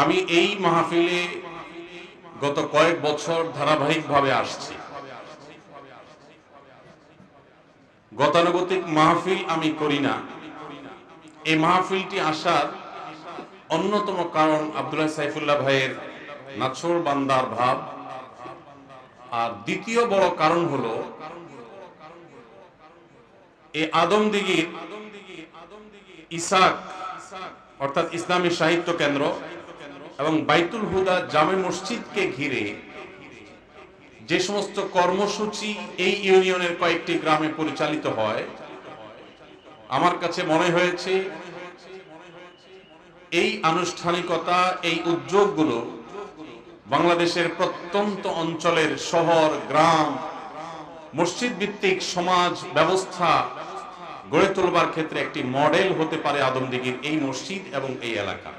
আমি এই মাহফিলে গত কয়েক বছর ধারাবাহিকভাবে আসছি। গতানুগতিক মাহফিল আমি করি না। এই মাহফিলটি আসার অন্যতম কারণ আব্দুল্লাহ সাইফুল্লাহ ভাইয়ের নাছর বান্দার ভাব। আর দ্বিতীয় বড় কারণ হলো এই আদমদিগির ইসাক, অর্থাৎ ইসলামী সাহিত্য কেন্দ্র এবং বাইতুল হুদা জামে মসজিদকে ঘিরে যে সমস্ত কর্মসূচি এই ইউনিয়নের কয়েকটি গ্রামে পরিচালিত হয়, আমার কাছে মনে হয়েছে এই আনুষ্ঠানিকতা, এই উদ্যোগগুলো বাংলাদেশের প্রত্যন্ত অঞ্চলের শহর, গ্রাম, মসজিদ ভিত্তিক সমাজ ব্যবস্থা গড়ে তোলবার ক্ষেত্রে একটি মডেল হতে পারে আদমদিঘির এই মসজিদ এবং এই এলাকা।